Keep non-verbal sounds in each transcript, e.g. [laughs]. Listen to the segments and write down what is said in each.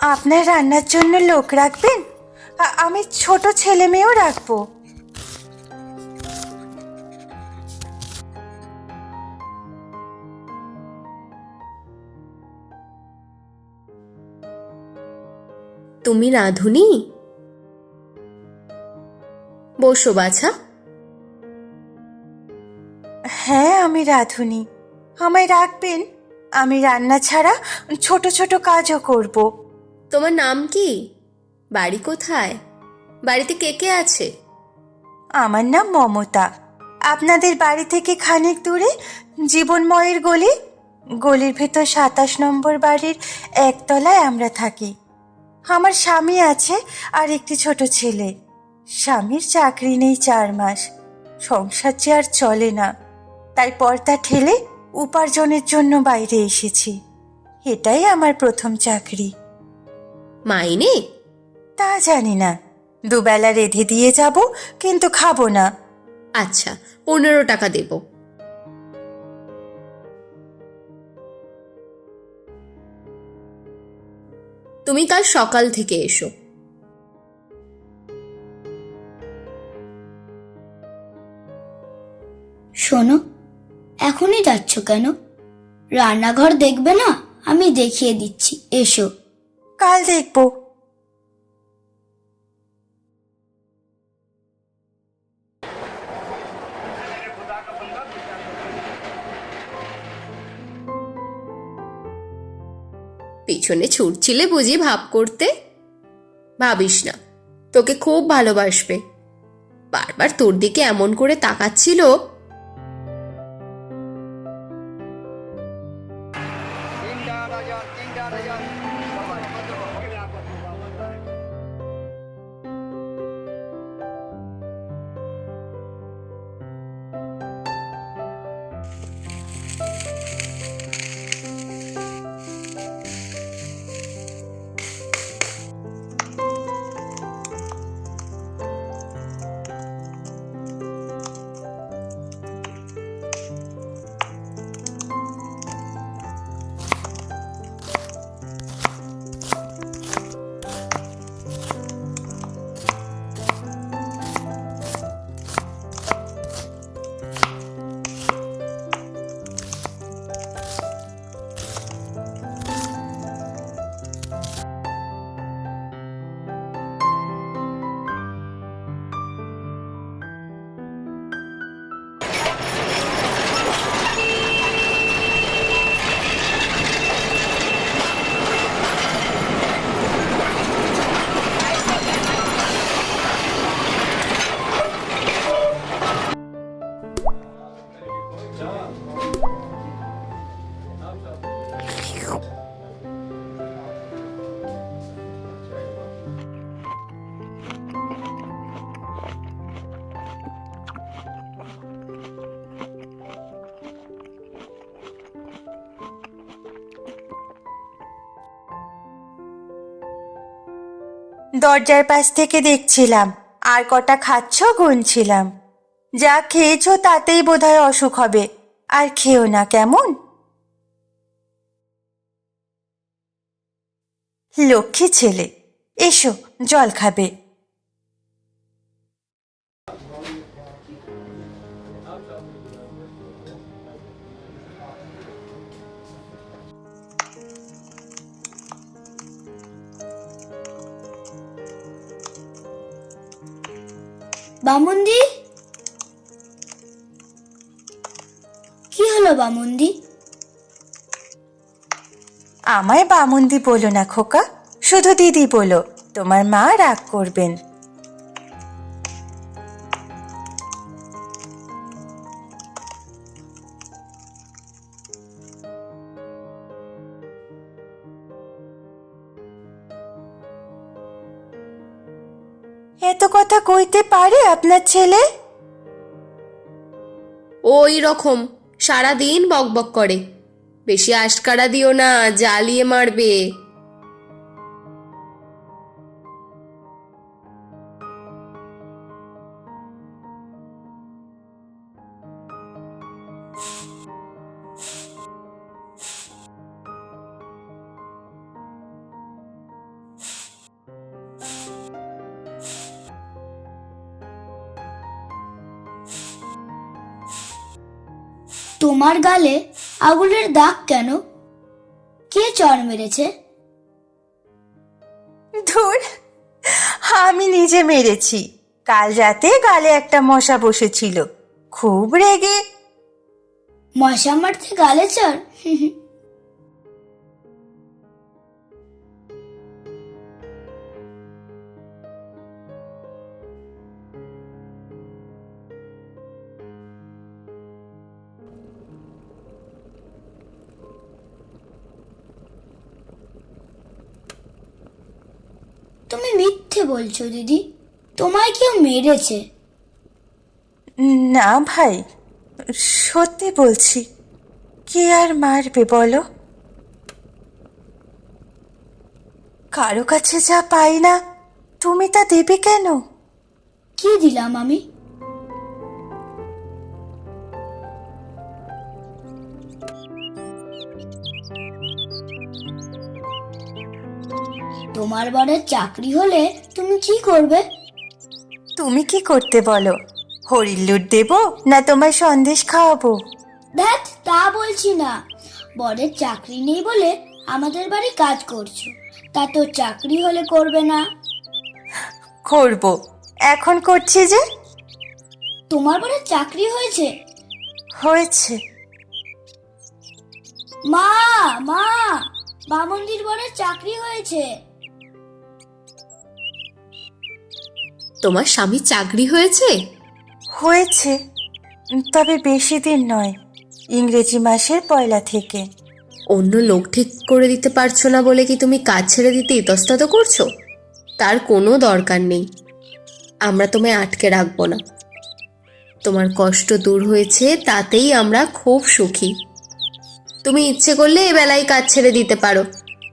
আপনার রান্নার জন্য লোক রাখবেন? আমি ছোট ছেলে মেয়েও রাখব। তুমি রাঁধুনি? বসো বাছা। হ্যাঁ আমি রাঁধুনি। আমায় রাখবেন? আমি রান্না ছাড়া ছোট ছোট কাজও করব। তোমার নাম কি? বাড়ি কোথায়? বাড়িতে কে কে আছে? আমার নাম মমতা। আপনাদের বাড়ি থেকে খানিক দূরে জীবনময়ের গলি। গলির ভেতর সাতাশ নম্বর বাড়ির একতলায় আমরা থাকি। আমার স্বামী আছে আর একটি ছোট ছেলে। স্বামীর চাকরি নেই চার মাস। সংসার যে আর চলে না। তাই পর্দা ঠেলে উপার্জনের জন্য বাইরে এসেছি। এটাই আমার প্রথম চাকরি। মাইনে? তা জানি না। দুবেলা রেধে দিয়ে যাব কিন্তু খাব না। আচ্ছা পনেরো টাকা দেব। তুমি কাল সকাল থেকে এসো। শোনো এখনই যাচ্ছ কেন? রান্নাঘর দেখবে না? আমি দেখিয়ে দিচ্ছি এসো। কাল দেখব। পিছনে ছুটছিলে বুঝি ভাব করতে? ভাবিস না, তোকে খুব ভালোবাসবে। বারবার তোর দিকে এমন করে তাকাচ্ছিল দরজার পাশ থেকে দেখছিলাম। আর কটা খাচ্ছ গুনছিলাম। যা খেয়েছ তাতেই বোধহয় অসুখ হবে। আর খেও না, কেমন? লক্ষ্মী ছেলে, এসো, জল খাবে। বামুন্দি? কি হলো বামুন্দি? আমায় বামুন্দি বলো না খোকা, শুধু দিদি বলো, তোমার মা রাগ করবেন। এত কথা কইতে পারে আপনার ছেলে? ওই রকম, সারাদিন বকবক করে। বেশি আশকারা দিও না, জ্বালিয়ে মারবে। তোমার গালে আগুনের দাগ কেন? কে চর মেরেছে? ধুর আমি নিজে মেরেছি। কাল রাতে গালে একটা মশা বসেছিল। খুব রেগে। মশা মারতে গালে চড় [laughs] মিথ্যে বলছো দিদি। তোমায় কেউ মেরেছে? না ভাই সত্যি বলছি। কে আর মারবে বলো? কারও কাছে যা পাই না তুমি তা দেবে কেন? কি দিলাম আমি? তোমার বরের চাকরি হলে তুমি কি করবে? তুমি কি করতে বলো? হরির লুট দেবো না তোমার সন্দেশ খাওয়াবো? দেখ তা বলছি না। বরের চাকরি নেই বলে আমাদের বাড়ি কাজ করছ। তা তো চাকরি হলে করবে না। করব। এখন করছি যে? তোমার বরের চাকরি হয়েছে? হয়েছে। মা মা বামন্দির বরের চাকরি হয়েছে। তোমার স্বামী চাকরি হয়েছে? হয়েছে তবে বেশি দিন নয় ইংরেজি মাসের পয়লা থেকে। অন্য লোক ঠিক করে দিতে পারছ না বলে কি তুমি কাজ ছেড়ে দিতে ইতস্তত করছ? তার কোনো দরকার নেই। আমরা তোমায় আটকে রাখব না। তোমার কষ্ট দূর হয়েছে তাতেই আমরা খুব সুখী। তুমি ইচ্ছে করলে এ বেলায় কাজ ছেড়ে দিতে পারো।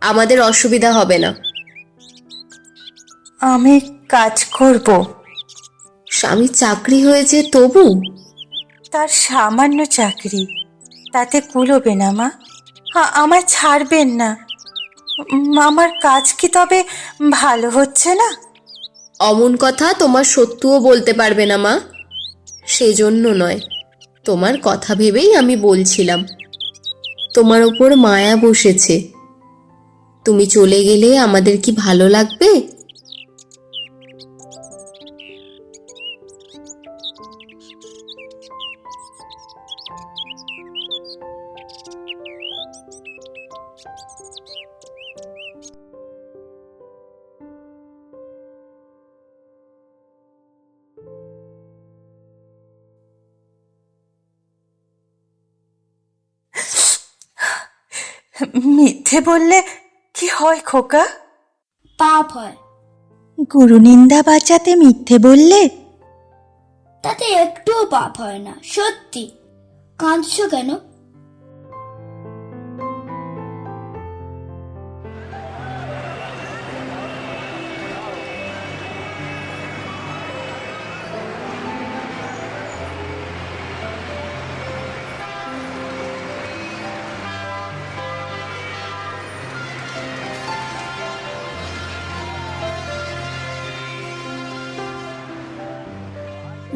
আমাদের অসুবিধা হবে না। আমি কাজ করব। স্বামী চাকরি হয়েছে তবু? তার সামান্য চাকরি। তাতে কুলোবে না মা। আ- আমার ছাড়বেন না। আমার কাজ কি তবে ভালো হচ্ছে না? অমন কথা তোমার সত্যও বলতে পারবে না মা। সেজন্য নয়। তোমার কথা ভেবেই আমি বলছিলাম। তোমার ওপর মায়া বসেছে। তুমি চলে গেলে আমাদের কি ভালো লাগবে? মিথ্যে বললে কি হয় খোকা? পাপ হয়। গুরু নিন্দা বাঁচাতে মিথ্যে বললে? তাতে একটুও পাপ হয় না সত্যি। কাঁদছো কেন?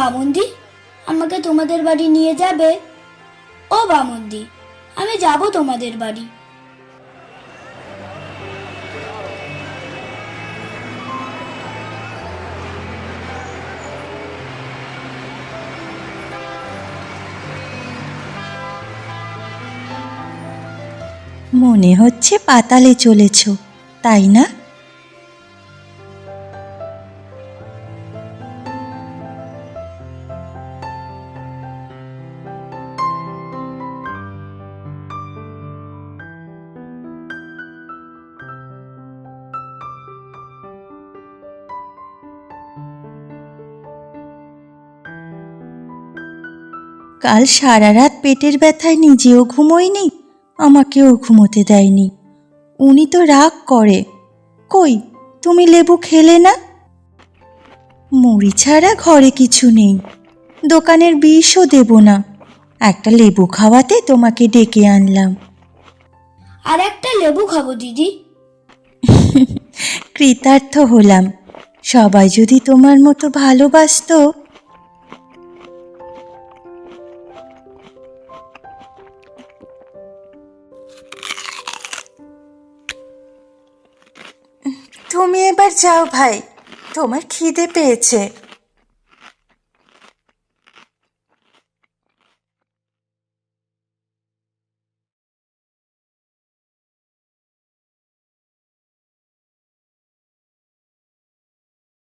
বামুন্দি, আমাকে তোমাদের বাড়ি নিয়ে যাবে? ও বামুন্দি, আমি যাব তোমাদের বাড়ি। মনে হচ্ছে পাতালে চলেছ, তাই না? কাল সারা রাত পেটের ব্যথায় নিজেও ঘুমোয়নি আমাকেও ঘুমোতে দেয়নি। উনি তো রাগ করে। কই তুমি লেবু খেলে না? মুড়ি ছাড়া ঘরে কিছু নেই। দোকানের বিষও দেব না। একটা লেবু খাওয়াতে তোমাকে ডেকে আনলাম। আর একটা লেবু খাব দিদি। [laughs] কৃতার্থ হলাম। সবাই যদি তোমার মতো ভালোবাসতো তুমি এবার যাও ভাই। তোমার খিদে পেয়েছে।